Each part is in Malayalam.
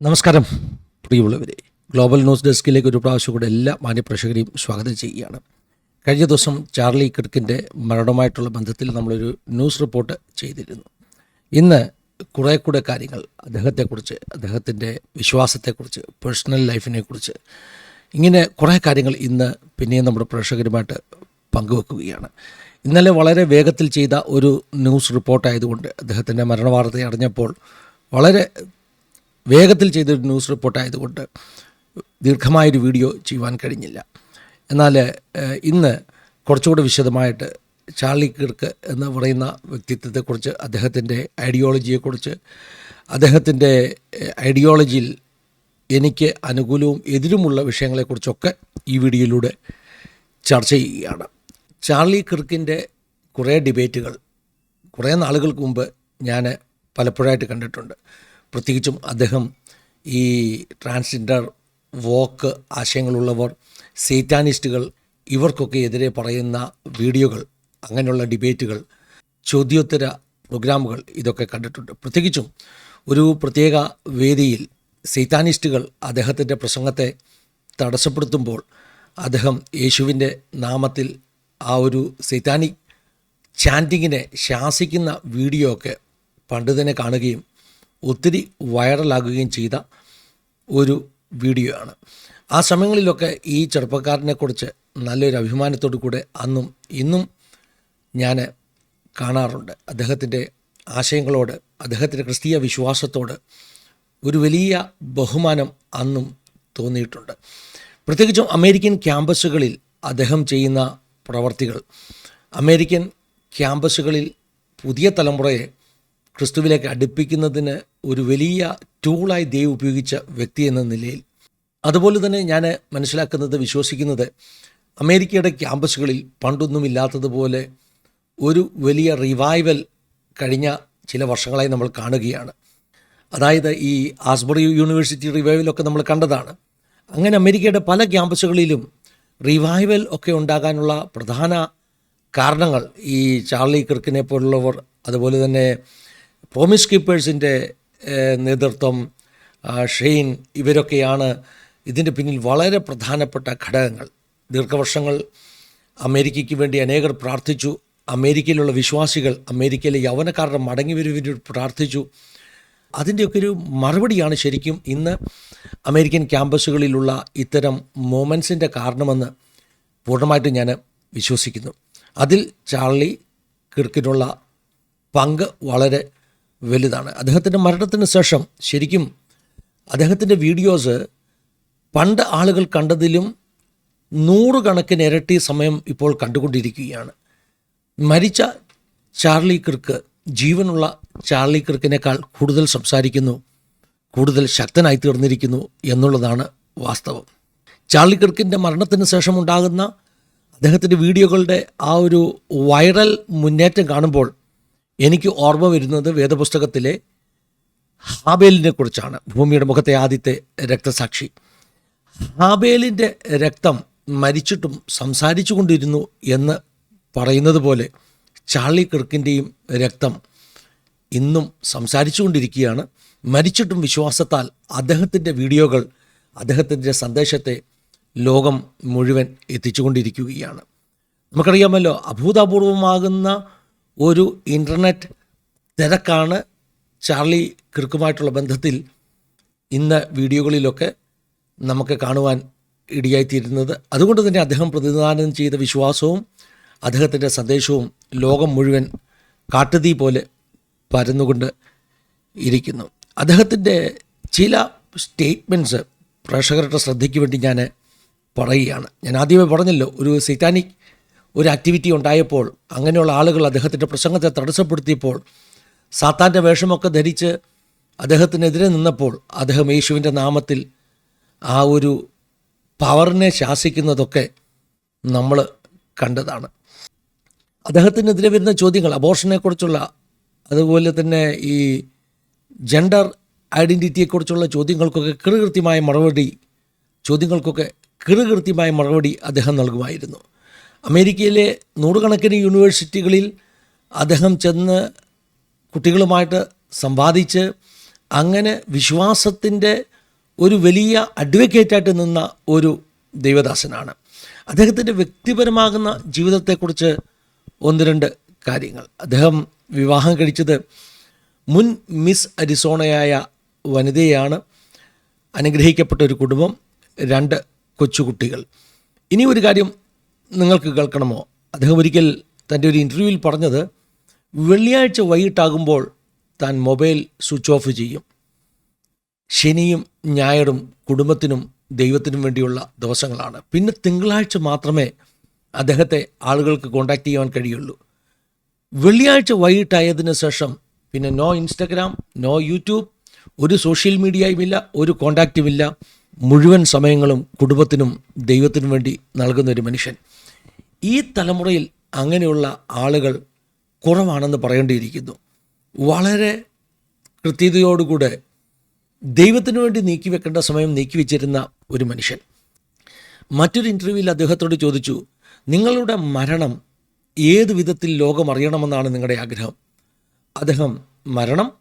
നമസ്കാരം പ്രിയമുള്ളവരെ. ഗ്ലോബൽ ന്യൂസ് ഡെസ്കിലേക്ക് ഒരു പ്രാവശ്യം കൂടെ എല്ലാ മാന്യപ്രേക്ഷകരെയും സ്വാഗതം ചെയ്യുകയാണ്. കഴിഞ്ഞ ദിവസം ചാർലി കിർക്കിന്റെ മരണവുമായിട്ടുള്ള ബന്ധത്തിൽ നമ്മളൊരു ന്യൂസ് റിപ്പോർട്ട് ചെയ്തിരുന്നു. ഇന്ന് കുറേ കൂടെ കാര്യങ്ങൾ അദ്ദേഹത്തെക്കുറിച്ച് അദ്ദേഹത്തിന്റെ വിശ്വാസത്തെക്കുറിച്ച് പേഴ്സണൽ ലൈഫിനെക്കുറിച്ച് ഇങ്ങനെ കുറേ കാര്യങ്ങൾ ഇന്ന് പിന്നെയും നമ്മുടെ പ്രേക്ഷകരുമായിട്ട് പങ്കുവെക്കുകയാണ്. ഇന്നലെ വളരെ വേഗത്തിൽ ചെയ്ത ഒരു ന്യൂസ് റിപ്പോർട്ടായതുകൊണ്ട് അദ്ദേഹത്തിന്റെ മരണവാർത്ത അറിഞ്ഞപ്പോൾ വളരെ വേഗത്തിൽ ചെയ്തൊരു ന്യൂസ് റിപ്പോർട്ടായതുകൊണ്ട് ദീർഘമായൊരു വീഡിയോ ചെയ്യുവാൻ കഴിഞ്ഞില്ല. എന്നാൽ ഇന്ന് കുറച്ചുകൂടെ വിശദമായിട്ട് ചാർലി കിർക്ക് എന്ന് പറയുന്ന വ്യക്തിത്വത്തെക്കുറിച്ച് അദ്ദേഹത്തിന്റെ ഐഡിയോളജിയെക്കുറിച്ച് അദ്ദേഹത്തിന്റെ ഐഡിയോളജിയിൽ എനിക്ക് അനുകൂലവും എതിരുമുള്ള വിഷയങ്ങളെക്കുറിച്ചൊക്കെ ഈ വീഡിയോയിലൂടെ ചർച്ച ചെയ്യുകയാണ്. ചാർലി കിർക്കിന്റെ കുറേ ഡിബേറ്റുകൾ കുറേ നാളുകൾക്ക് മുമ്പ് ഞാൻ പലപ്പോഴായിട്ട് കണ്ടിട്ടുണ്ട്. പ്രത്യേകിച്ചും അദ്ദേഹം ഈ ട്രാൻസ്ജെൻഡർ വോക്ക് ആശയങ്ങളുള്ളവർ സേറ്റാനിസ്റ്റുകൾ ഇവർക്കൊക്കെ എതിരെ പറയുന്ന വീഡിയോകൾ അങ്ങനെയുള്ള ഡിബേറ്റുകൾ ചോദ്യോത്തര പ്രോഗ്രാമുകൾ ഇതൊക്കെ കണ്ടിട്ടുണ്ട്. പ്രത്യേകിച്ചും ഒരു പ്രത്യേക വേദിയിൽ സൈത്താനിസ്റ്റുകൾ അദ്ദേഹത്തിന്റെ പ്രസംഗത്തെ തടസ്സപ്പെടുത്തുമ്പോൾ അദ്ദേഹം യേശുവിന്റെ നാമത്തിൽ ആ ഒരു സൈത്താനിക് ചാന്റിങ്ങിനെ ശാസിക്കുന്ന വീഡിയോ ഒക്കെ പണ്ട് തന്നെ കാണുകയും ഒത്തിരി വൈറലാകുകയും ചെയ്ത ഒരു വീഡിയോ ആണ് ആ സമയങ്ങളിലൊക്കെ ഈ ചെറുപ്പക്കാരനെക്കുറിച്ച് നല്ലൊരു അഭിമാനത്തോടു കൂടെ അന്നും ഇന്നും ഞാൻ കാണാറുണ്ട്. അദ്ദേഹത്തിന്റെ ആശയങ്ങളോട് അദ്ദേഹത്തിന്റെ ക്രിസ്തീയ വിശ്വാസത്തോട് ഒരു വലിയ ബഹുമാനം അന്നും തോന്നിയിട്ടുണ്ട്. പ്രത്യേകിച്ചും അമേരിക്കൻ ക്യാമ്പസുകളിൽ അദ്ദേഹം ചെയ്യുന്ന പ്രവർത്തികൾ അമേരിക്കൻ ക്യാമ്പസുകളിൽ പുതിയ തലമുറയെ ക്രിസ്തുവിലേക്ക് അടുപ്പിക്കുന്നതിന് ഒരു വലിയ ടൂളായി ദൈവം ഉപയോഗിച്ച വ്യക്തി എന്ന നിലയിൽ. അതുപോലെ തന്നെ ഞാൻ മനസ്സിലാക്കുന്നത് വിശ്വസിക്കുന്നത് അമേരിക്കയുടെ ക്യാമ്പസുകളിൽ പണ്ടൊന്നുമില്ലാത്തതുപോലെ ഒരു വലിയ റിവൈവൽ കഴിഞ്ഞ ചില വർഷങ്ങളായി നമ്മൾ കാണുകയാണ്. അതായത് ഈ ആസ്ബറി യൂണിവേഴ്സിറ്റി റിവൈവലൊക്കെ നമ്മൾ കണ്ടതാണ്. അങ്ങനെ അമേരിക്കയുടെ പല ക്യാമ്പസുകളിലും റിവൈവൽ ഒക്കെ ഉണ്ടാകാനുള്ള പ്രധാന കാരണങ്ങൾ ഈ ചാർലി ക്രിക്കിനെ പോലുള്ളവർ അതുപോലെ തന്നെ പ്രോമിസ് കീപ്പേഴ്സിന്റെ നേതൃത്വം ഷെയിൻ ഇവരൊക്കെയാണ് ഇതിന്റെ പിന്നിൽ വളരെ പ്രധാനപ്പെട്ട ഘടകങ്ങൾ. ദീർഘവർഷങ്ങൾ അമേരിക്കയ്ക്ക് വേണ്ടി അനേകർ പ്രാർത്ഥിച്ചു. അമേരിക്കയിലുള്ള വിശ്വാസികൾ അമേരിക്കയിലെ യൗവനക്കാരുടെ മടങ്ങി വരുവിന് പ്രാർത്ഥിച്ചു. അതിന്റെയൊക്കെ ഒരു മറുപടിയാണ് ശരിക്കും ഇന്ന് അമേരിക്കൻ ക്യാമ്പസുകളിലുള്ള ഇത്തരം മൂമെൻസിന്റെ കാരണമെന്ന് പൂർണമായിട്ടും ഞാൻ വിശ്വസിക്കുന്നു. അതിൽ ചാർലി കിർക്കിനുള്ള പങ്ക് വളരെ വലുതാണ്. അദ്ദേഹത്തിന്റെ മരണത്തിന് ശേഷം ശരിക്കും അദ്ദേഹത്തിന്റെ വീഡിയോസ് പണ്ട് ആളുകൾ കണ്ടതിലും നൂറുകണക്കിന് ഇരട്ടി സമയം ഇപ്പോൾ കണ്ടുകൊണ്ടിരിക്കുകയാണ്. മരിച്ച ചാർലി കിർക്ക് ജീവനുള്ള ചാർലി കിർക്കിനേക്കാൾ കൂടുതൽ സംസാരിക്കുന്നു കൂടുതൽ ശക്തനായി തീർന്നിരിക്കുന്നു എന്നുള്ളതാണ് വാസ്തവം. ചാർലി കിർക്കിന്റെ മരണത്തിന് ശേഷം ഉണ്ടാകുന്ന അദ്ദേഹത്തിന്റെ വീഡിയോകളുടെ ആ ഒരു വൈറൽ മുന്നേറ്റം കാണുമ്പോൾ എനിക്ക് ഓർമ്മ വരുന്നത് വേദപുസ്തകത്തിലെ ഹാബേലിനെ കുറിച്ചാണ് ഭൂമിയുടെ മുഖത്തെ ആദ്യത്തെ രക്തസാക്ഷി. ഹാബേലിന്റെ രക്തം മരിച്ചിട്ടും സംസാരിച്ചു കൊണ്ടിരുന്നു എന്ന് പറയുന്നത് പോലെ ചാളി കിർക്കിന്റെയും രക്തം ഇന്നും സംസാരിച്ചു കൊണ്ടിരിക്കുകയാണ്. മരിച്ചിട്ടും വിശ്വാസത്താൽ അദ്ദേഹത്തിന്റെ വീഡിയോകൾ അദ്ദേഹത്തിന്റെ സന്ദേശത്തെ ലോകം മുഴുവൻ എത്തിച്ചുകൊണ്ടിരിക്കുകയാണ് നമുക്കറിയാമല്ലോ അഭൂതപൂർവമാകുന്ന ഒരു ഇന്റർനെറ്റ് തിരക്കാണ് ചാർലി കിർക്കുമായിട്ടുള്ള ബന്ധത്തിൽ ഇന്ന് വീഡിയോകളിലൊക്കെ നമുക്ക് കാണുവാൻ ഇടിയായിത്തീരുന്നത്. അതുകൊണ്ട് തന്നെ അദ്ദേഹം പ്രതിനിധാനം ചെയ്ത വിശ്വാസവും അദ്ദേഹത്തിന്റെ സന്ദേശവും ലോകം മുഴുവൻ കാട്ടുതീ പോലെ പരന്നുകൊണ്ട് ഇരിക്കുന്നു. അദ്ദേഹത്തിന്റെ ചില സ്റ്റേറ്റ്മെന്റ്സ് പ്രേക്ഷകരുടെ ശ്രദ്ധയ്ക്ക് വേണ്ടി ഞാൻ പറയുകയാണ്. ഞാൻ ആദ്യമേ പറഞ്ഞല്ലോ ഒരു സിറ്റാനിക് ഒരു ആക്ടിവിറ്റി ഉണ്ടായപ്പോൾ അങ്ങനെയുള്ള ആളുകൾ അദ്ദേഹത്തിന്റെ പ്രസംഗത്തെ തടസ്സപ്പെടുത്തിയപ്പോൾ സാത്താന്റെ വേഷമൊക്കെ ധരിച്ച് അദ്ദേഹത്തിനെതിരെ നിന്നപ്പോൾ അദ്ദേഹം യേശുവിന്റെ നാമത്തിൽ ആ ഒരു പവറിനെ ശാസിക്കുന്നതൊക്കെ നമ്മൾ കണ്ടതാണ്. അദ്ദേഹത്തിനെതിരെ വരുന്ന ചോദ്യങ്ങൾ അബോർഷനെക്കുറിച്ചുള്ള അതുപോലെ തന്നെ ഈ ജെൻഡർ ഐഡന്റിറ്റിയെക്കുറിച്ചുള്ള ചോദ്യങ്ങൾക്കൊക്കെ കൃകൃത്യമായ മറുപടി ചോദ്യങ്ങൾക്കൊക്കെ കൃകൃത്യമായ മറുപടി അദ്ദേഹം നൽകുമായിരുന്നു. അമേരിക്കയിലെ നൂറുകണക്കിന് യൂണിവേഴ്സിറ്റികളിൽ അദ്ദേഹം ചെന്ന് കുട്ടികളുമായിട്ട് സംവാദിച്ച് അങ്ങനെ വിശ്വാസത്തിന്റെ ഒരു വലിയ അഡ്വക്കേറ്റായിട്ട് നിന്ന ഒരു ദൈവദാസനാണ്. അദ്ദേഹത്തിന്റെ വ്യക്തിപരമാകുന്ന ജീവിതത്തെക്കുറിച്ച് ഒന്ന് രണ്ട് കാര്യങ്ങൾ. അദ്ദേഹം വിവാഹം കഴിച്ചത് മുൻ മിസ് അരിസോണയായ വനിതയാണ് അനുഗ്രഹിക്കപ്പെട്ട ഒരു കുടുംബം രണ്ട് കൊച്ചുകുട്ടികൾ. ഇനി ഒരു കാര്യം നിങ്ങൾക്ക് കേൾക്കണമോ? അദ്ദേഹം ഒരിക്കൽ തന്റെ ഒരു ഇന്റർവ്യൂവിൽ പറഞ്ഞത് വെള്ളിയാഴ്ച വൈകിട്ടാകുമ്പോൾ താൻ മൊബൈൽ സ്വിച്ച് ഓഫ് ചെയ്യും. ശനിയും ഞായറും കുടുംബത്തിനും ദൈവത്തിനും വേണ്ടിയുള്ള ദിവസങ്ങളാണ്. പിന്നെ തിങ്കളാഴ്ച മാത്രമേ അദ്ദേഹത്തെ ആളുകൾക്ക് കോണ്ടാക്ട് ചെയ്യാൻ കഴിയുള്ളൂ. വെള്ളിയാഴ്ച വൈകിട്ടായതിനു ശേഷം പിന്നെ നോ ഇൻസ്റ്റഗ്രാം നോ യൂട്യൂബ് ഒരു സോഷ്യൽ മീഡിയയുമില്ല ഒരു കോണ്ടാക്റ്റുമില്ല മുഴുവൻ സമയങ്ങളും കുടുംബത്തിനും ദൈവത്തിനും വേണ്ടി നൽകുന്ന ഒരു മനുഷ്യൻ. ഈ തലമുറയിൽ അങ്ങനെയുള്ള ആളുകൾ കുറവാണെന്ന് പറയേണ്ടിയിരിക്കുന്നു. വളരെ കൃത്യതയോടുകൂടെ ദൈവത്തിനു വേണ്ടി നീക്കി വെക്കേണ്ട സമയം നീക്കി വെച്ചിരുന്ന ഒരു മനുഷ്യൻ. മറ്റൊരു ഇന്റർവ്യൂവിൽ അദ്ദേഹത്തോട് ചോദിച്ചു നിങ്ങളുടെ മരണം ഏത് വിധത്തിൽ ലോകം അറിയണമെന്നാണ് നിങ്ങളുടെ ആഗ്രഹം? അദ്ദേഹം മരണം?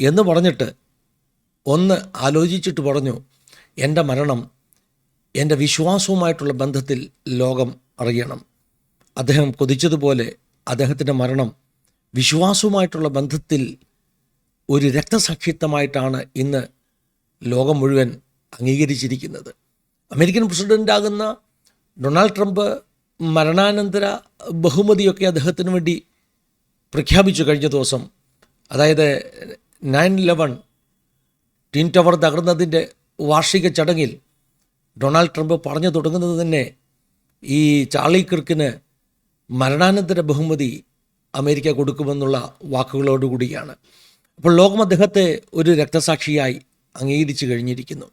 എന്ന് പറഞ്ഞിട്ട് ഒന്ന് ആലോചിച്ചിട്ട് പറഞ്ഞു എന്റെ മരണം എന്റെ വിശ്വാസവുമായിട്ടുള്ള ബന്ധത്തിൽ ലോകം അറിയണം. അദ്ദേഹം കൊതിച്ചതുപോലെ അദ്ദേഹത്തിന്റെ മരണം വിശ്വാസവുമായിട്ടുള്ള ബന്ധത്തിൽ ഒരു രക്തസാക്ഷിത്വമായിട്ടാണ് ഇന്ന് ലോകം മുഴുവൻ അംഗീകരിച്ചിരിക്കുന്നത്. അമേരിക്കൻ പ്രസിഡന്റാകുന്ന ഡൊണാൾഡ് ട്രംപ് മരണാനന്തര ബഹുമതിയൊക്കെ അദ്ദേഹത്തിന് വേണ്ടി പ്രഖ്യാപിച്ചു കഴിഞ്ഞ ദിവസം. അതായത് നയൻ ഇലവൻ ട്വിൻ ടവർ തകർന്നതിന്റെ വാർഷിക ചടങ്ങിൽ ഡൊണാൾഡ് ട്രംപ് പറഞ്ഞു തുടങ്ങുന്നത് തന്നെ ഈ ചാർലി കിർക്കിന് മരണാനന്തര ബഹുമതി അമേരിക്ക കൊടുക്കുമെന്നുള്ള വാക്കുകളോടുകൂടിയാണ്. അപ്പോൾ ലോകം അദ്ദേഹത്തെ ഒരു രക്തസാക്ഷിയായി അംഗീകരിച്ചു കഴിഞ്ഞിരിക്കുന്നു.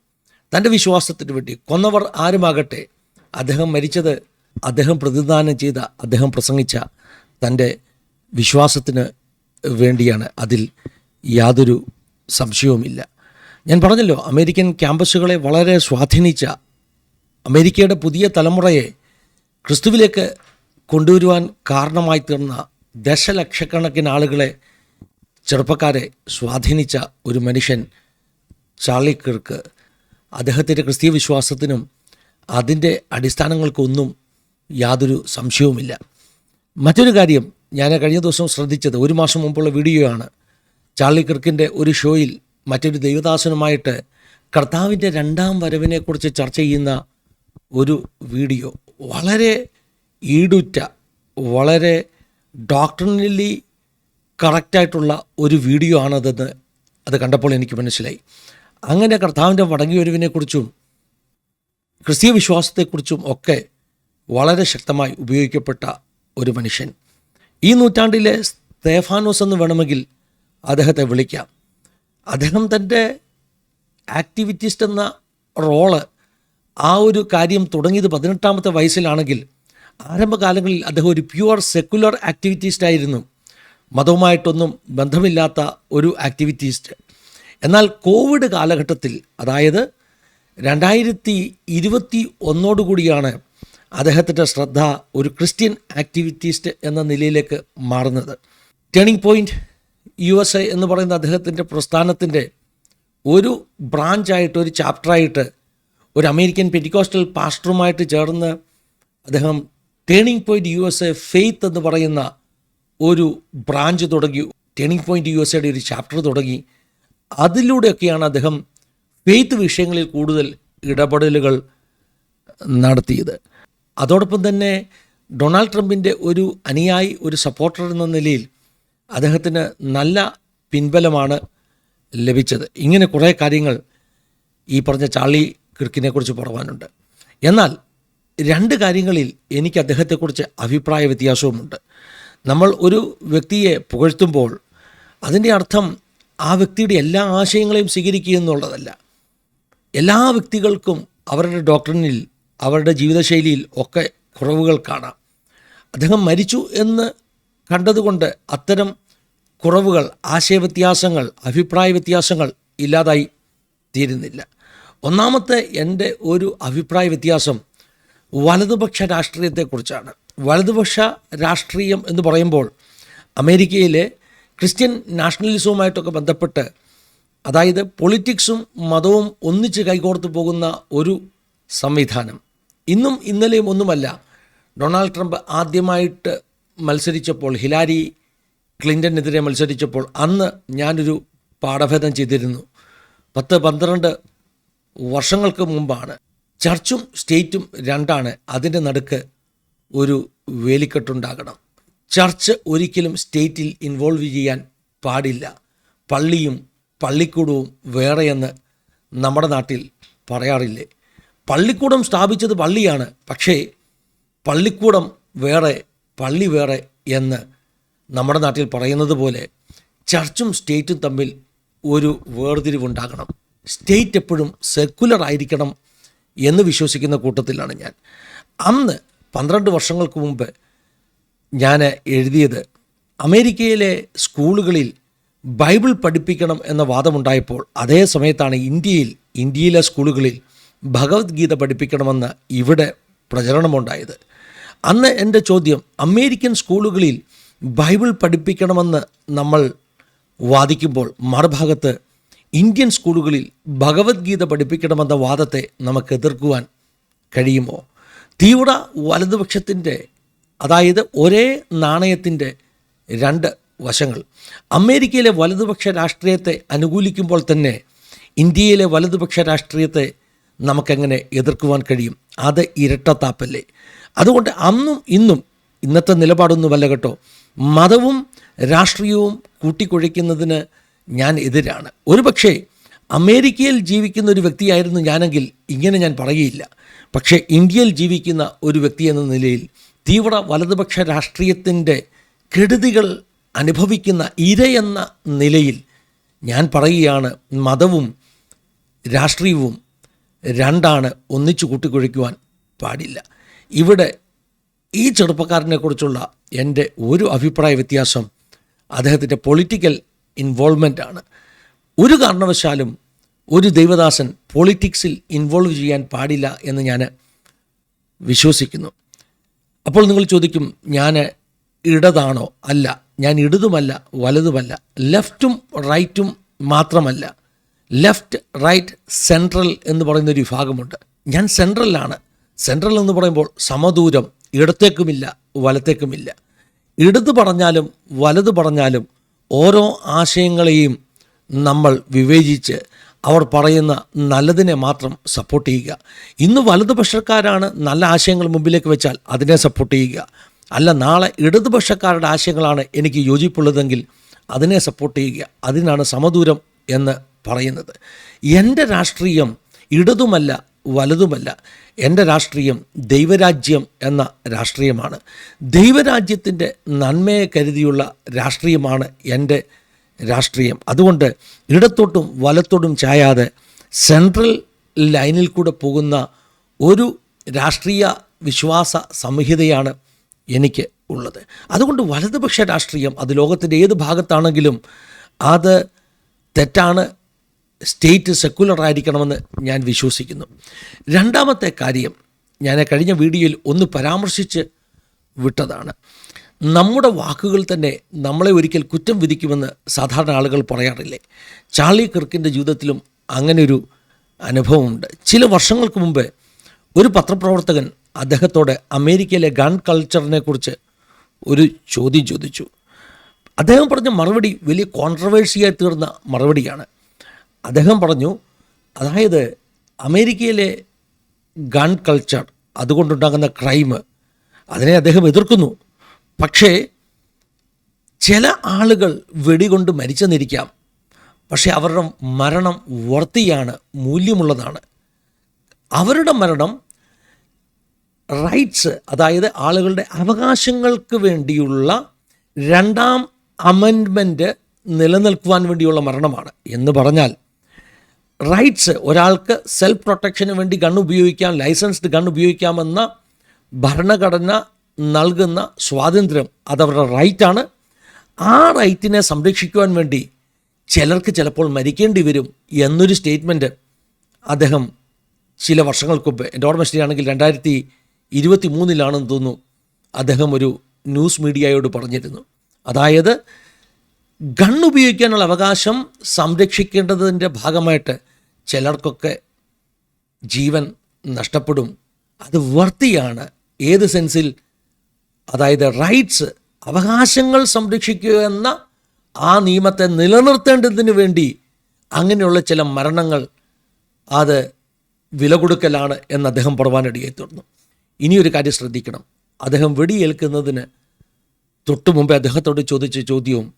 തന്റെ വിശ്വാസത്തിന് വേണ്ടി കൊന്നവർ ആരുമാകട്ടെ അദ്ദേഹം മരിച്ചത് അദ്ദേഹം പ്രതിദാനം ചെയ്ത അദ്ദേഹം പ്രസംഗിച്ച തന്റെ വിശ്വാസത്തിന് വേണ്ടിയാണ്. അതിൽ യാതൊരു സംശയവുമില്ല. ഞാൻ പറഞ്ഞല്ലോ അമേരിക്കൻ ക്യാമ്പസുകളെ വളരെ സ്വാധീനിച്ച അമേരിക്കയുടെ പുതിയ തലമുറയെ ക്രിസ്തുവിലേക്ക് കൊണ്ടുവരുവാൻ കാരണമായി തീർന്ന ദശലക്ഷക്കണക്കിന് ആളുകളെ ചെറുപ്പക്കാരെ സ്വാധീനിച്ച ഒരു മനുഷ്യൻ ചാർലി കിർക്ക്. അദ്ദേഹത്തിന്റെ ക്രിസ്തീയ വിശ്വാസത്തിനും അതിന്റെ അടിസ്ഥാനങ്ങൾക്കൊന്നും യാതൊരു സംശയവുമില്ല. മറ്റൊരു കാര്യം ഞാൻ കഴിഞ്ഞ ദിവസം ശ്രദ്ധിച്ചത് ഒരു മാസം മുമ്പുള്ള വീഡിയോയാണ്. ചാർലി കിർക്കിന്റെ ഒരു ഷോയിൽ മറ്റൊരു ദൈവദാസനുമായിട്ട് കർത്താവിന്റെ രണ്ടാം വരവിനെക്കുറിച്ച് ചർച്ച ചെയ്യുന്ന ഒരു വീഡിയോ. വളരെ ഈടുറ്റ വളരെ ഡോക്ടറിനലി കറക്റ്റായിട്ടുള്ള ഒരു വീഡിയോ ആണതെന്ന് അത് കണ്ടപ്പോൾ എനിക്ക് മനസ്സിലായി. അങ്ങനെ കർത്താവിന്റെ വടങ്ങിയൊരുവിനെക്കുറിച്ചും ക്രിസ്തീയ വിശ്വാസത്തെക്കുറിച്ചും ഒക്കെ വളരെ ശക്തമായി ഉപയോഗിക്കപ്പെട്ട ഒരു മനുഷ്യൻ. ഈ നൂറ്റാണ്ടിലെ സ്തേഫാനോസ് എന്ന് വേണമെങ്കിൽ അദ്ദേഹത്തെ വിളിക്കാം. അദ്ദേഹം തന്റെ ആക്ടിവിറ്റിസ്റ്റ് എന്ന റോൾ ആ ഒരു കാര്യം തുടങ്ങിയത് പതിനെട്ടാമത്തെ വയസ്സിലാണെങ്കിൽ ആരംഭകാലങ്ങളിൽ അദ്ദേഹം ഒരു പ്യുവർ സെക്കുലർ ആക്ടിവിറ്റിസ്റ്റ് ആയിരുന്നു. മതവുമായിട്ടൊന്നും ബന്ധമില്ലാത്ത ഒരു ആക്ടിവിറ്റിസ്റ്റ് എന്നാൽ കോവിഡ് കാലഘട്ടത്തിൽ അതായത് രണ്ടായിരത്തി ഇരുപത്തി ഒന്നോടുകൂടിയാണ് അദ്ദേഹത്തിന്റെ ശ്രദ്ധ ഒരു ക്രിസ്ത്യൻ ആക്ടിവിറ്റിസ്റ്റ് എന്ന നിലയിലേക്ക് മാറുന്നത്. Turning point U S A എന്ന് പറയുന്ന അദ്ദേഹത്തിന്റെ പ്രസ്ഥാനത്തിന്റെ ഒരു ബ്രാഞ്ചായിട്ട് ഒരു ചാപ്റ്ററായിട്ട് ഒരു അമേരിക്കൻ പെറ്റിക്കോസ്റ്റൽ പാസ്റ്ററുമായിട്ട് ചേർന്ന് അദ്ദേഹം turning point U S A faith എന്ന് പറയുന്ന ഒരു ബ്രാഞ്ച് തുടങ്ങി. ടേണിംഗ് പോയിന്റ് യു എസ് എയുടെ ഒരു ചാപ്റ്റർ തുടങ്ങി. അതിലൂടെയൊക്കെയാണ് അദ്ദേഹം ഫെയ്ത്ത് വിഷയങ്ങളിൽ കൂടുതൽ ഇടപെടലുകൾ നടത്തിയത്. അതോടൊപ്പം തന്നെ ഡൊണാൾഡ് ട്രംപിന്റെ ഒരു അനുയായി ഒരു സപ്പോർട്ടർ എന്ന നിലയിൽ അദ്ദേഹത്തിന് നല്ല പിൻബലമാണ് ലഭിച്ചത്. ഇങ്ങനെ കുറേ കാര്യങ്ങൾ ഈ പറഞ്ഞ ചാർലി കിർക്കിനെക്കുറിച്ച് പറവാനുണ്ട് എന്നാൽ രണ്ട് കാര്യങ്ങളിൽ എനിക്ക് അദ്ദേഹത്തെക്കുറിച്ച് അഭിപ്രായ വ്യത്യാസവുമുണ്ട്. നമ്മൾ ഒരു വ്യക്തിയെ പുകഴ്ത്തുമ്പോൾ അതിന്റെ അർത്ഥം ആ വ്യക്തിയുടെ എല്ലാ ആശയങ്ങളെയും സ്വീകരിക്കുക എന്നുള്ളതല്ല. എല്ലാ വ്യക്തികൾക്കും അവരുടെ ഡോക്ടറിനിൽ അവരുടെ ജീവിതശൈലിയിൽ ഒക്കെ കുറവുകൾ കാണാം. അദ്ദേഹം മരിച്ചു എന്ന് കണ്ടതുകൊണ്ട് അത്തരം കുറവുകൾ ആശയവ്യത്യാസങ്ങൾ അഭിപ്രായ വ്യത്യാസങ്ങൾ ഇല്ലാതായി തീരുന്നില്ല. ഒന്നാമത്തെ എന്റെ ഒരു അഭിപ്രായ വ്യത്യാസം വലതുപക്ഷ രാഷ്ട്രീയത്തെക്കുറിച്ചാണ്. വലതുപക്ഷ രാഷ്ട്രീയം എന്ന് പറയുമ്പോൾ അമേരിക്കയിലെ ക്രിസ്ത്യൻ നാഷണലിസവുമായിട്ടൊക്കെ ബന്ധപ്പെട്ട് അതായത് പൊളിറ്റിക്സും മതവും ഒന്നിച്ച് കൈകോർത്ത് പോകുന്ന ഒരു സംവിധാനം. ഇന്നും ഇന്നലെയും ഒന്നുമല്ല ഡൊണാൾഡ് ട്രംപ് ആദ്യമായിട്ട് മത്സരിച്ചപ്പോൾ ഹിലാരി ക്ലിന്റനെതിരെ മത്സരിച്ചപ്പോൾ അന്ന് ഞാനൊരു പാഠഭേദം ചെയ്തിരുന്നു. പത്ത് പന്ത്രണ്ട് വർഷങ്ങൾക്ക് മുമ്പാണ്. ചർച്ചും സ്റ്റേറ്റും രണ്ടാണ് അതിന്റെ നടുക്ക് ഒരു വേലിക്കെട്ടുണ്ടാകണം. ചർച്ച് ഒരിക്കലും സ്റ്റേറ്റിൽ ഇൻവോൾവ് ചെയ്യാൻ പാടില്ല. പള്ളിയും പള്ളിക്കൂടവും വേറെയെന്ന് നമ്മുടെ നാട്ടിൽ പറയാറില്ലേ? പള്ളിക്കൂടം സ്ഥാപിച്ചത് പള്ളിയാണ് പക്ഷേ പള്ളിക്കൂടം വേറെ പള്ളി വേറെ എന്ന് നമ്മുടെ നാട്ടിൽ പറയുന്നത് പോലെ ചർച്ചും സ്റ്റേറ്റും തമ്മിൽ ഒരു വേർതിരിവുണ്ടാകണം. സ്റ്റേറ്റ് എപ്പോഴും സെക്കുലർ ആയിരിക്കണം എന്ന് വിശ്വസിക്കുന്ന കൂട്ടത്തിലാണ് ഞാൻ. അന്ന് പന്ത്രണ്ട് വർഷങ്ങൾക്ക് മുമ്പ് ഞാൻ എഴുതിയത് അമേരിക്കയിലെ സ്കൂളുകളിൽ ബൈബിൾ പഠിപ്പിക്കണം എന്ന വാദമുണ്ടായപ്പോൾ അതേ സമയത്താണ് ഇന്ത്യയിൽ ഇന്ത്യയിലെ സ്കൂളുകളിൽ ഭഗവത്ഗീത പഠിപ്പിക്കണമെന്ന് ഇവിടെ പ്രചരണമുണ്ടായത്. അന്ന് എന്റെ ചോദ്യം അമേരിക്കൻ സ്കൂളുകളിൽ ബൈബിൾ പഠിപ്പിക്കണമെന്ന് നമ്മൾ വാദിക്കുമ്പോൾ മറുഭാഗത്ത് ഇന്ത്യൻ സ്കൂളുകളിൽ ഭഗവത്ഗീത പഠിപ്പിക്കണമെന്ന വാദത്തെ നമുക്ക് എതിർക്കുവാൻ കഴിയുമോ? തീവ്ര വലതുപക്ഷത്തിന്റെ അതായത് ഒരേ നാണയത്തിന്റെ രണ്ട് വശങ്ങൾ. അമേരിക്കയിലെ വലതുപക്ഷ രാഷ്ട്രീയത്തെ അനുകൂലിക്കുമ്പോൾ തന്നെ ഇന്ത്യയിലെ വലതുപക്ഷ രാഷ്ട്രീയത്തെ നമുക്കെങ്ങനെ എതിർക്കുവാൻ കഴിയും? അത് ഇരട്ടത്താപ്പല്ലേ? അതുകൊണ്ട് അന്നും ഇന്നും ഇന്നത്തെ നിലപാടൊന്നുമല്ല കേട്ടോ. മതവും രാഷ്ട്രീയവും കൂട്ടിക്കുഴയ്ക്കുന്നതിന് ഞാൻ എതിരാണ്. ഒരുപക്ഷേ അമേരിക്കയിൽ ജീവിക്കുന്ന ഒരു വ്യക്തിയായിരുന്നു ഞാനെങ്കിൽ ഇങ്ങനെ ഞാൻ പറയുകയില്ല. പക്ഷേ ഇന്ത്യയിൽ ജീവിക്കുന്ന ഒരു വ്യക്തി എന്ന നിലയിൽ തീവ്ര വലതുപക്ഷ രാഷ്ട്രീയത്തിന്റെ കെടുതികൾ അനുഭവിക്കുന്ന ഇരയെന്ന നിലയിൽ ഞാൻ പറയുകയാണ് മതവും രാഷ്ട്രീയവും രണ്ടാണ് ഒന്നിച്ചു കൂട്ടിക്കുഴയ്ക്കുവാൻ പാടില്ല. ഇവിടെ ഈ ചെറുപ്പക്കാരനെക്കുറിച്ചുള്ള എന്റെ ഒരു അഭിപ്രായ വ്യത്യാസം അദ്ദേഹത്തിന്റെ പൊളിറ്റിക്കൽ ഇൻവോൾവ്മെന്റ് ആണ്. ഒരു കാരണവശാലും ഒരു ദൈവദാസൻ പോളിറ്റിക്സിൽ ഇൻവോൾവ് ചെയ്യാൻ പാടില്ല എന്ന് ഞാൻ വിശ്വസിക്കുന്നു. അപ്പോൾ നിങ്ങൾ ചോദിക്കും ഞാൻ ഇടതാണോ? അല്ല. ഞാൻ ഇടതുമല്ല വലതുമല്ല. ലെഫ്റ്റും റൈറ്റും മാത്രമല്ല. ലെഫ്റ്റ് റൈറ്റ് സെൻട്രൽ എന്ന് പറയുന്ന ഒരു വിഭാഗമുണ്ട്. ഞാൻ സെൻട്രലാണ്. സെൻട്രൽ എന്ന് പറയുമ്പോൾ സമദൂരം ഇടത്തേക്കുമില്ല വലത്തേക്കുമില്ല. ഇടത് പറഞ്ഞാലും വലത് പറഞ്ഞാലും ഓരോ ആശയങ്ങളെയും നമ്മൾ വിവേചിച്ച് അവർ പറയുന്ന നല്ലതിനെ മാത്രം സപ്പോർട്ട് ചെയ്യുക. ഇന്ന് വലതുപക്ഷക്കാരാണ് നല്ല ആശയങ്ങൾ മുമ്പിലേക്ക് വെച്ചാൽ അതിനെ സപ്പോർട്ട് ചെയ്യുക. അല്ല നാളെ ഇടതുപക്ഷക്കാരുടെ ആശയങ്ങളാണ് എനിക്ക് യോജിപ്പുള്ളതെങ്കിൽ അതിനെ സപ്പോർട്ട് ചെയ്യുക. അതിനാണ് സമദൂരം എന്ന് പറയുന്നത്. എന്റെ രാഷ്ട്രീയം ഇടതുമല്ല വലതുമല്ല. എന്റെ രാഷ്ട്രീയം ദൈവരാജ്യം എന്ന രാഷ്ട്രീയമാണ്. ദൈവരാജ്യത്തിന്റെ നന്മയെ കരുതിയുള്ള രാഷ്ട്രീയമാണ് എന്റെ രാഷ്ട്രീയം. അതുകൊണ്ട് ഇടത്തോട്ടും വലത്തോട്ടും ചായാതെ സെൻട്രൽ ലൈനിൽ കൂടെ പോകുന്ന ഒരു രാഷ്ട്രീയ വിശ്വാസ സംഹിതയാണ് എനിക്ക് ഉള്ളത്. അതുകൊണ്ട് വലതുപക്ഷ രാഷ്ട്രീയം അത് ലോകത്തിന്റെ ഏത് ഭാഗത്താണെങ്കിലും അത് തെറ്റാണ് സ്റ്റേറ്റ് സെക്കുലർ ആയിരിക്കണമെന്ന് ഞാൻ വിശ്വസിക്കുന്നു. രണ്ടാമത്തെ കാര്യം ഞാൻ കഴിഞ്ഞ വീഡിയോയിൽ ഒന്ന് പരാമർശിച്ച് വിട്ടതാണ്. നമ്മുടെ വാക്കുകൾ തന്നെ നമ്മളെ ഒരിക്കൽ കുറ്റം വിധിക്കുമെന്ന് സാധാരണ ആളുകൾ പറയാറില്ലേ? ചാർലി കിർക്കിന്റെ ജീവിതത്തിലും അങ്ങനെയൊരു അനുഭവമുണ്ട്. ചില വർഷങ്ങൾക്ക് മുമ്പ് ഒരു പത്രപ്രവർത്തകൻ അദ്ദേഹത്തോട് അമേരിക്കയിലെ ഗൺ കൾച്ചറിനെക്കുറിച്ച് ഒരു ചോദ്യം ചോദിച്ചു. അദ്ദേഹം പറഞ്ഞ മറുപടി വലിയ കോൺട്രവേഴ്സിയായി തീർന്ന മറുപടിയാണ്. അദ്ദേഹം പറഞ്ഞു അതായത് അമേരിക്കയിലെ ഗൺ കൾച്ചർ അതുകൊണ്ടുണ്ടാകുന്ന ക്രൈം അതിനെ അദ്ദേഹം എതിർക്കുന്നു. പക്ഷേ ചില ആളുകൾ വെടികൊണ്ട് മരിച്ചെന്നിരിക്കാം. പക്ഷേ അവരുടെ മരണം വർത്തിയാണ് മൂല്യമുള്ളതാണ്. അവരുടെ മരണം റൈറ്റ്സ് അതായത് ആളുകളുടെ അവകാശങ്ങൾക്ക് വേണ്ടിയുള്ള രണ്ടാം അമെൻമെന്റ് നിലനിൽക്കുവാൻ വേണ്ടിയുള്ള മരണമാണ് എന്ന് പറഞ്ഞാൽ റൈറ്റ്സ് ഒരാൾക്ക് സെൽഫ് പ്രൊട്ടക്ഷന് വേണ്ടി ഗൺ ഉപയോഗിക്കാം ലൈസൻസ്ഡ് ഗൺ ഉപയോഗിക്കാമെന്ന ഭരണഘടന നൽകുന്ന സ്വാതന്ത്ര്യം അതവരുടെ റൈറ്റാണ് ആ റൈറ്റിനെ സംരക്ഷിക്കുവാൻ വേണ്ടി ചിലർക്ക് ചിലപ്പോൾ മരിക്കേണ്ടി വരും എന്നൊരു സ്റ്റേറ്റ്മെന്റ് അദ്ദേഹം ചില വർഷങ്ങൾക്ക് മുമ്പ് എന്റെ ഓർമ്മ ശരിയാണെങ്കിൽ രണ്ടായിരത്തി ഇരുപത്തി മൂന്നിലാണെന്ന് തോന്നുന്നു അദ്ദേഹം ഒരു ന്യൂസ് മീഡിയയോട് പറഞ്ഞിരുന്നു. അതായത് ഗൺ ഉപയോഗിക്കാനുള്ള അവകാശം സംരക്ഷിക്കേണ്ടതിന്റെ ഭാഗമായിട്ട് ചിലർക്കൊക്കെ ജീവൻ നഷ്ടപ്പെടും. അത് വർത്തിയാണ്. ഏത് സെൻസിൽ അതായത് റൈറ്റ്സ് അവകാശങ്ങൾ സംരക്ഷിക്കുക എന്ന ആ നിയമത്തെ നിലനിർത്തേണ്ടതിന് വേണ്ടി അങ്ങനെയുള്ള ചില മരണങ്ങൾ അത് വില കൊടുക്കലാണ് എന്ന് അദ്ദേഹം പറവാനിടയായി തുടർന്നു ഇനിയൊരു കാര്യം ശ്രദ്ധിക്കണം. അദ്ദേഹം വെടിയേൽക്കുന്നതിന് തൊട്ടു മുമ്പേ അദ്ദേഹത്തോട് ചോദിച്ച ചോദ്യവും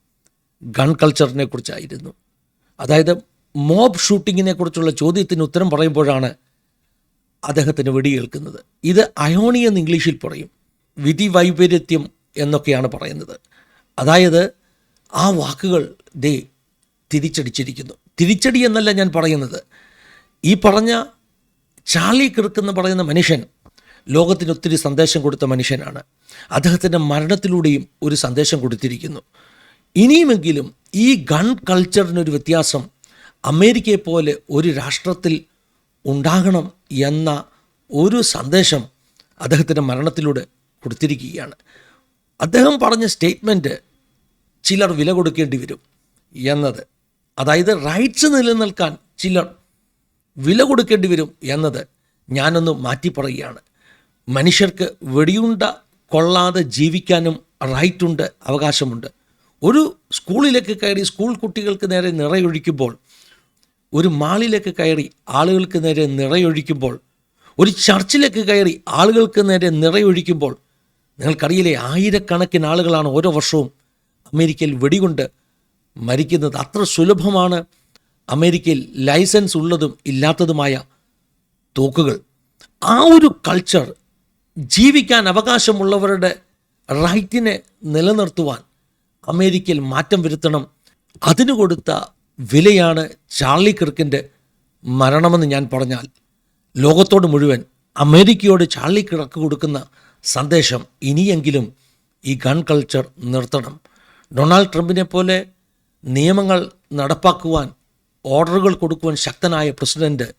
ഗൺ കൾച്ചറിനെ കുറിച്ചായിരുന്നു. അതായത് മോബ് ഷൂട്ടിങ്ങിനെ കുറിച്ചുള്ള ചോദ്യത്തിന് ഉത്തരം പറയുമ്പോഴാണ് അദ്ദേഹത്തിന് വെടിയേൽക്കുന്നത്. ഇത് അയോണി എന്ന് ഇംഗ്ലീഷിൽ പറയും. വിധി വൈപര്യത്യം എന്നൊക്കെയാണ് പറയുന്നത്. അതായത് ആ വാക്കുകൾ ദേ തിരിച്ചടിച്ചിരിക്കുന്നു. തിരിച്ചടി എന്നല്ല ഞാൻ പറയുന്നത്. ഈ പറഞ്ഞ ചാർലി കിർക്ക് എന്ന് പറയുന്ന മനുഷ്യൻ ലോകത്തിന് ഒത്തിരി സന്ദേശം കൊടുത്ത മനുഷ്യനാണ്. അദ്ദേഹത്തിന്റെ മരണത്തിലൂടെയും ഒരു സന്ദേശം കൊടുത്തിരിക്കുന്നു. ഇനിയുമെങ്കിലും ഈ ഗൺ കൾച്ചറിനൊരു വ്യത്യാസം അമേരിക്കയെ പോലെ ഒരു രാഷ്ട്രത്തിൽ ഉണ്ടാകണം എന്ന ഒരു സന്ദേശം അദ്ദേഹത്തിന്റെ മരണത്തിലൂടെ കൊടുത്തിരിക്കുകയാണ്. അദ്ദേഹം പറഞ്ഞ സ്റ്റേറ്റ്മെന്റ് ചിലർ വില കൊടുക്കേണ്ടി വരും എന്നത് അതായത് റൈറ്റ്സ് നിലനിൽക്കാൻ ചിലർ വില കൊടുക്കേണ്ടി വരും എന്നത് ഞാനൊന്ന് മാറ്റി പറയുകയാണ്. മനുഷ്യർക്ക് വെടിയുണ്ട കൊള്ളാതെ ജീവിക്കാനും റൈറ്റുണ്ട് അവകാശമുണ്ട്. ഒരു സ്കൂളിലേക്ക് കയറി സ്കൂൾ കുട്ടികൾക്ക് നേരെ നിറയൊഴിക്കുമ്പോൾ ഒരു മാളിലേക്ക് കയറി ആളുകൾക്ക് നേരെ നിറയൊഴിക്കുമ്പോൾ ഒരു ചർച്ചിലേക്ക് കയറി ആളുകൾക്ക് നേരെ നിറയൊഴിക്കുമ്പോൾ നിങ്ങൾക്കറിയില്ലേ ആയിരക്കണക്കിന് ആളുകളാണ് ഓരോ വർഷവും അമേരിക്കയിൽ വെടികൊണ്ട് മരിക്കുന്നത്. അത്ര സുലഭമാണ് അമേരിക്കയിൽ ലൈസൻസ് ഉള്ളതും ഇല്ലാത്തതുമായ തോക്കുകൾ. ആ ഒരു കൾച്ചർ ജീവിക്കാൻ അവകാശമുള്ളവരുടെ റൈറ്റിനെ നിലനിർത്തുവാൻ അമേരിക്കയിൽ മാറ്റം വരുത്തണം. അതിന് കൊടുത്ത വിലയാണ് ചാർലി കിർക്കിന്റെ മരണമെന്ന് ഞാൻ പറഞ്ഞാൽ ലോകത്തോട് മുഴുവൻ അമേരിക്കയോട് ചാർലി കിർക്ക് കൊടുക്കുന്ന സന്ദേശം ഇനിയെങ്കിലും ഈ ഗൺ കൾച്ചർ നിർത്തണം. ഡൊണാൾഡ് ട്രംപിനെ പോലെ നിയമങ്ങൾ നടപ്പാക്കുവാൻ ഓർഡറുകൾ കൊടുക്കുവാൻ ശക്തനായ പ്രസിഡന്റ്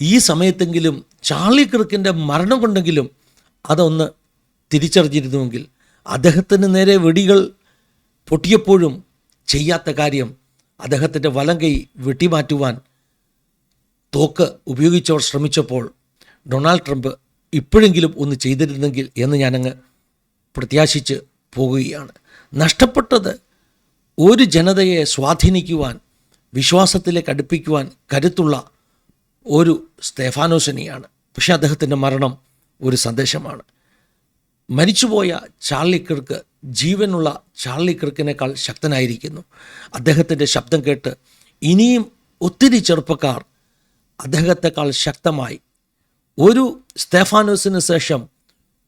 ഈ സമയത്തെങ്കിലും ചാർലി കിർക്കിന്റെ മരണം കൊണ്ടെങ്കിലും അതൊന്ന് തിരിച്ചറിഞ്ഞിരുന്നുവെങ്കിൽ അദ്ദേഹത്തിന് നേരെ വെടികൾ പൊട്ടിയപ്പോഴും ചെയ്യാത്ത കാര്യം അദ്ദേഹത്തിന്റെ വലം കൈ വെട്ടിമാറ്റുവാൻ തോക്ക് ഉപയോഗിച്ചവർ ശ്രമിച്ചപ്പോൾ ഡൊണാൾഡ് ട്രംപ് ഇപ്പോഴെങ്കിലും ഒന്ന് ചെയ്തിരുന്നെങ്കിൽ എന്ന് ഞാനങ്ങ് പ്രത്യാശിച്ച് പോകുകയാണ്. നഷ്ടപ്പെട്ടത് ഒരു ജനതയെ സ്വാധീനിക്കുവാൻ വിശ്വാസത്തിലേക്ക് അടുപ്പിക്കുവാൻ കരുത്തുള്ള ഒരു സ്തേഫാനോസിനെയാണ് പക്ഷേ അദ്ദേഹത്തിന്റെ മരണം ഒരു സന്ദേശമാണ്. മരിച്ചുപോയ ചാർലി കിർക്ക് ജീവനുള്ള ചാർലി കിർക്കിനേക്കാൾ ശക്തനായിരിക്കുന്നു. അദ്ദേഹത്തിന്റെ ശബ്ദം കേട്ട് ഇനിയും ഒത്തിരി ചെറുപ്പക്കാർ അദ്ദേഹത്തെക്കാൾ ശക്തമായി. ഒരു സ്തേഫാനോസിന് ശേഷം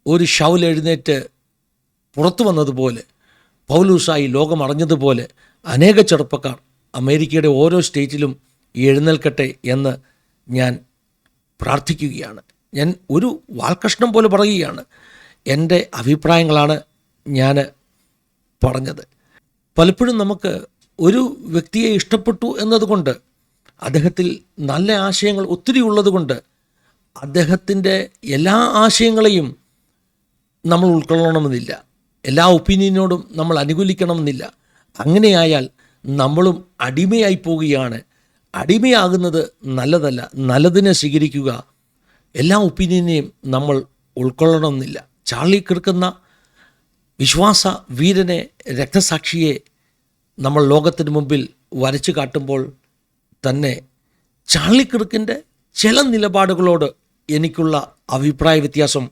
ഒരു ഷൗൽ എഴുന്നേറ്റ് പുറത്തു വന്നതുപോലെ പൗലൂസായി ലോകം അറിഞ്ഞതുപോലെ അനേക ചെറുപ്പക്കാർ അമേരിക്കയുടെ ഓരോ സ്റ്റേറ്റിലും എഴുന്നേൽക്കട്ടെ എന്ന് ഞാൻ പ്രാർത്ഥിക്കുകയാണ്. ഞാൻ ഒരു വാൽകഷ്ണം പോലെ പറയുകയാണ്. എന്റെ അഭിപ്രായങ്ങളാണ് ഞാൻ പറഞ്ഞത്. പലപ്പോഴും നമുക്ക് ഒരു വ്യക്തിയെ ഇഷ്ടപ്പെട്ടു എന്നതുകൊണ്ട് അദ്ദേഹത്തിൽ നല്ല ആശയങ്ങൾ ഒത്തിരി ഉള്ളതുകൊണ്ട് അദ്ദേഹത്തിന്റെ എല്ലാ ആശയങ്ങളെയും നമ്മൾ ഉൾക്കൊള്ളണമെന്നില്ല. എല്ലാ ഒപ്പീനിയനോടും നമ്മൾ അനുകൂലിക്കണമെന്നില്ല. അങ്ങനെയായാൽ നമ്മളും അടിമയായി പോവുകയാണ്. അടിമയാകുന്നത് നല്ലതല്ല. നല്ലതിനെ സ്വീകരിക്കുക. എല്ലാ ഒപ്പീനിയനെയും നമ്മൾ ഉൾക്കൊള്ളണമെന്നില്ല. ചാർലി കിടക്കുന്ന വിശ്വാസ വീരനെ രക്തസാക്ഷിയെ നമ്മൾ ലോകത്തിന് മുമ്പിൽ വരച്ചു കാട്ടുമ്പോൾ തന്നെ ചാർലി ചില നിലപാടുകളോട് എനിക്കുള്ള അഭിപ്രായ വ്യത്യാസം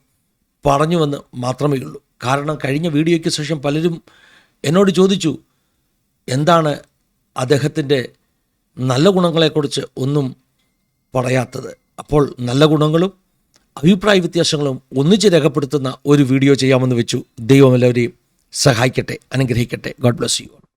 പറഞ്ഞുവെന്ന് മാത്രമേ ഉള്ളൂ. കാരണം കഴിഞ്ഞ വീഡിയോയ്ക്ക് ശേഷം പലരും എന്നോട് ചോദിച്ചു എന്താണ് അദ്ദേഹത്തിന്റെ നല്ല ഗുണങ്ങളെക്കുറിച്ച് ഒന്നും പറയാത്തത്? അപ്പോൾ നല്ല ഗുണങ്ങളും അഭിപ്രായ വ്യത്യാസങ്ങളും ഒന്നിച്ച് രേഖപ്പെടുത്തുന്ന ഒരു വീഡിയോ ചെയ്യാമെന്ന് വെച്ചു. ദൈവം എല്ലാവരെയും സഹായിക്കട്ടെ അനുഗ്രഹിക്കട്ടെ. God bless you